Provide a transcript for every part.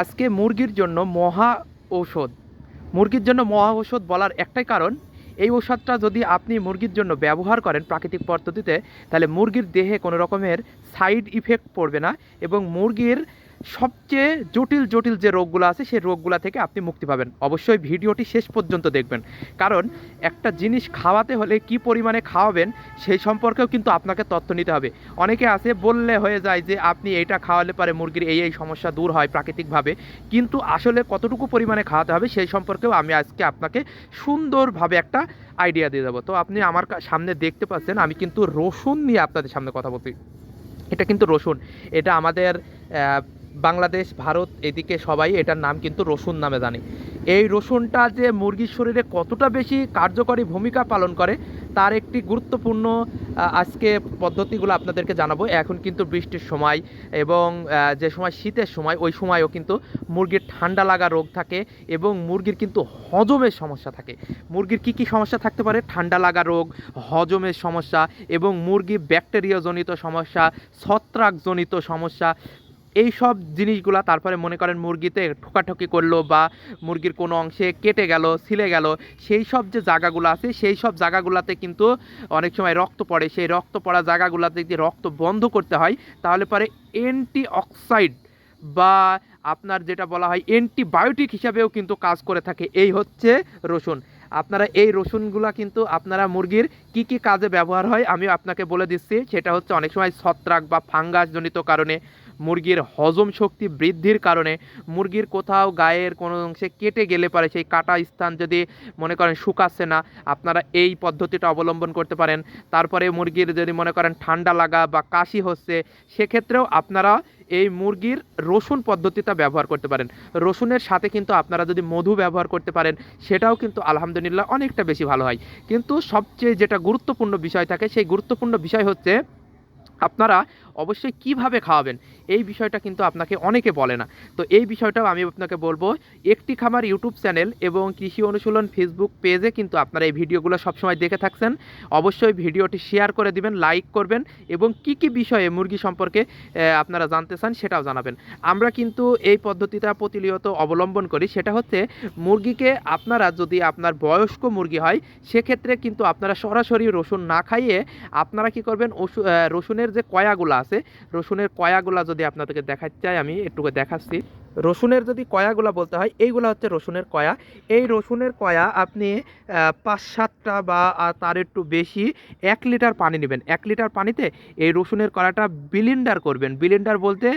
আজকে মুরগির জন্য মহা ঔষধ। মুরগির জন্য মহা ঔষধ বলার একটাই কারণ, এই ঔষধটা যদি আপনি মুরগির জন্য ব্যবহার করেন প্রাকৃতিক পদ্ধতিতে, তাহলে মুরগির দেহে কোনো রকমের সাইড ইফেক্ট পড়বে না এবং মুরগির সবচেয়ে জটিল জটিল যে রোগগুলো আছে, সেই রোগগুলো থেকে আপনি মুক্তি পাবেন। অবশ্যই ভিডিওটি শেষ পর্যন্ত দেখবেন। কারণ একটা জিনিস খাওয়াতে হলে কি পরিমাণে খাওয়াবেন, সেই সম্পর্কেও কিন্তু আপনাকে তথ্য নিতে হবে। অনেকে আছে, বললে হয়ে যায় যে, আপনি এইটা খাওয়ালে পারে মুরগির এই এই সমস্যা দূর হয় প্রাকৃতিকভাবে। কিন্তু আসলে কতটুকু পরিমাণে খাওয়াতে হবে, সেই সম্পর্কেও আমি আজকে আপনাকে সুন্দরভাবে একটা আইডিয়া দিয়ে দেবো। তো আপনি আমার সামনে দেখতে পাচ্ছেন, আমি কিন্তু রসুন নিয়ে আপনাদের সামনে কথা বলছি এটা কিন্তু রসুন। এটা আমাদের বাংলাদেশ, ভারত এদিকে সবাই এটার নাম কিন্তু রসুন নামে জানে। এই রসুনটা যে মুরগির শরীরে কতটা বেশি কার্যকরী ভূমিকা পালন করে, তার একটি গুরুত্বপূর্ণ আজকে পদ্ধতিগুলো আপনাদেরকে জানাব। এখন কিন্তু বৃষ্টির সময় এবং যে সময় শীতের সময়, ওই সময়ও কিন্তু মুরগির ঠান্ডা লাগা রোগ থাকে এবং মুরগির কিন্তু হজমের সমস্যা থাকে। মুরগির কি কি সমস্যা থাকতে পারে? ঠান্ডা লাগা রোগ, হজমের সমস্যা এবং মুরগি ব্যাকটেরিয়াজনিত সমস্যা, ছত্রাকজনিত সমস্যা এই সব জিনিসগুলা তারপরে মনে করেন মুরগিতে ঠোকাঠকি করল বা মুরগির কোনো অংশে কেটে গেল, ছিলে গেল, সেই সব যে জায়গাগুলো আছে, সেই সব জায়গাগুলোতে কিন্তু অনেক সময় রক্ত পড়ে। সেই রক্ত পড়া জায়গাগুলোতে যদি রক্ত বন্ধ করতে হয়, তাহলে পরে অ্যান্টি অক্সাইড বা আপনার যেটা বলা হয় অ্যান্টিবায়োটিক হিসাবেও কিন্তু কাজ করে থাকে। এই হচ্ছে রসুন। আপনারা এই রসুনগুলা কিন্তু আপনারা মুরগির কি কি কাজে ব্যবহার হয় আমি আপনাকে বলে দিচ্ছি। সেটা হচ্ছে অনেক সময় ছত্রাক বা ফাঙ্গাসজনিত কারণে মুরগির হজম শক্তি বৃদ্ধির কারণে মুরগির কোথাও গায়ের কোনো অংশে কেটে গেলে পারে সেই কাটা স্থান যদি মনে করেন শুকাচ্ছে না, আপনারা এই পদ্ধতিটা অবলম্বন করতে পারেন। তারপরে মুরগির যদি মনে করেন ঠান্ডা লাগা বা কাশি হচ্ছে, সেক্ষেত্রেও আপনারা এই মুরগির রসুন পদ্ধতিটা ব্যবহার করতে পারেন। রসুনের সাথে কিন্তু আপনারা যদি মধু ব্যবহার করতে পারেন, সেটাও কিন্তু আলহামদুলিল্লাহ অনেকটা বেশি ভালো হয়। কিন্তু সবচেয়ে যেটা গুরুত্বপূর্ণ বিষয় থাকে, সেই গুরুত্বপূর্ণ বিষয় হচ্ছে আপনারা অবশ্যই কীভাবে খাওয়াবেন? এই বিষয়টা কিন্তু আপনাকে অনেকে বলে না। তো এই বিষয়টাও আমি আপনাকে বলব একটি খামার ইউটিউব চ্যানেল এবং কৃষি অনুশীলন ফেসবুক পেজে কিন্তু আপনারা এই ভিডিওগুলো সবসময় দেখে থাকছেন। অবশ্যই ভিডিওটি শেয়ার করে দিবেন লাইক করবেন এবং কি কি বিষয়ে মুরগি সম্পর্কে আপনারা জানতে চান সেটাও জানাবেন। আমরা কিন্তু এই পদ্ধতিটা প্রতিনিয়ত অবলম্বন করি সেটা হচ্ছে মুরগিকে আপনারা যদি আপনার বয়স্ক মুরগি হয় সেক্ষেত্রে কিন্তু আপনারা সরাসরি রসুন না খাইয়ে আপনারা কি করবেন আহ, রসুনের যে কয়াগুলো আছে রসুনের কয়াগুলো যদি আপনাদেরকে দেখাতে চাই আমি একটু দেখাচ্ছি। রসুনের যদি কয়াগুলা বলতে হয়, এইগুলা হচ্ছে রসুনের কয়া। এই রসুনের কয়া আপনি পাঁচ সাতটা বা তার একটু বেশি, এক লিটার পানি নেবেন। এক লিটার পানিতে এই রসুনের কড়াটা বিলিন্ডার করবেন। বিলিন্ডার বলতে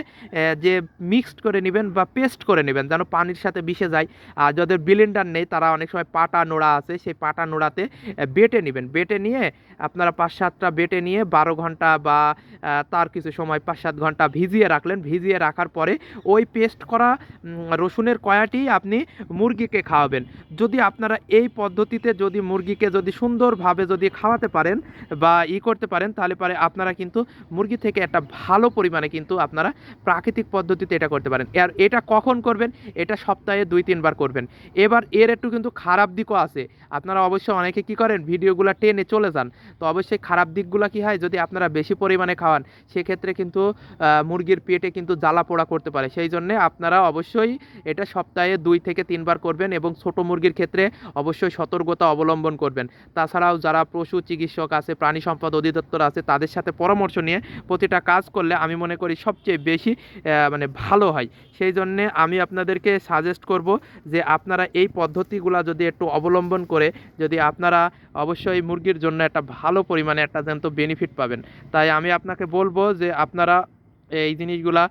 যে মিক্সড করে নেবেন বা পেস্ট করে নেবেন, যেন পানির সাথে মিশে যায়। আর যাদের বিলিন্ডার নেই, তারা অনেক সময় পাটা নোড়া আছে, সেই পাটা নোড়াতে বেটে নেবেন। বেটে নিয়ে আপনারা পাঁচ সাতটা বেটে নিয়ে বারো ঘণ্টা বা তার কিছু সময় পাঁচ সাত ঘণ্টা ভিজিয়ে রাখলেন। ভিজিয়ে রাখার পরে ওই পেস্ট করা রসুনের কয়াটি আপনি মুরগিকে খাওয়াবেন। যদি আপনারা এই পদ্ধতিতে যদি মুরগিকে যদি সুন্দরভাবে যদি খাওয়াতে পারেন বা ই করতে পারেন, তাহলে পরে আপনারা কিন্তু মুরগি থেকে একটা ভালো পরিমাণে কিন্তু আপনারা প্রাকৃতিক পদ্ধতিতে এটা করতে পারেন। আর এটা কখন করবেন? এটা সপ্তাহে দুই, তিনবার করবেন। এবার এর একটু কিন্তু খারাপ দিকও আছে। আপনারা অবশ্যই অনেকে কি করেন? ভিডিওগুলো টেনে চলে যান। তো অবশ্যই খারাপ দিকগুলো কি হয়? যদি আপনারা বেশি পরিমাণে খাওয়ান, সেক্ষেত্রে কিন্তু মুরগির পেটে কিন্তু জ্বালা পোড়া করতে পারে। সেই জন্যে আপনারা অবশ্যই এটা সপ্তাহে দুই থেকে তিনবার করবেন এবং ছোট মুরগির ক্ষেত্রে অবশ্যই সতর্কতা অবলম্বন করবেন। তাছাড়াও যারা পশু চিকিৎসক আছে, প্রাণী সম্পদ অধিদপ্তর আছে, তাদের সাথে পরামর্শ নিয়ে প্রতিটা কাজ করলে আমি মনে করি সবচেয়ে বেশি মানে ভালো হয়। সেই জন্যে আমি আপনাদেরকে সাজেস্ট করব যে আপনারা এই পদ্ধতিগুলো যদি একটু অবলম্বন করে, যদি আপনারা অবশ্যই মুরগির জন্য একটা ভালো পরিমাণে একটা যেন বেনিফিট পাবেন। তাই আমি আপনাকে বলব যে আপনারা এই জিনিসগুলা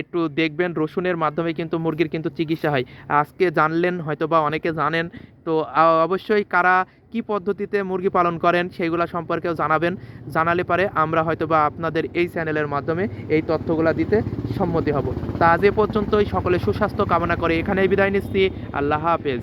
একটু দেখবেন। রসুনের মাধ্যমে কিন্তু মুরগির কিন্তু চিকিৎসা হয়। আজকে জানলেন হয়তো বা অনেকে জানেন। তো অবশ্যই কারা কি পদ্ধতিতে মুরগি পালন করেন সেইগুলা সম্পর্কেও জানাবেন। জানালে পারে আমরা হয়তো বা আপনাদের এই চ্যানেলের মাধ্যমে এই তথ্যগুলা দিতে সম্মতি হব। তা আজ এ পর্যন্তই। সকলে সুস্বাস্থ্য কামনা করে এখানেই বিদায় নিচ্ছি। আল্লাহ হাফেজ।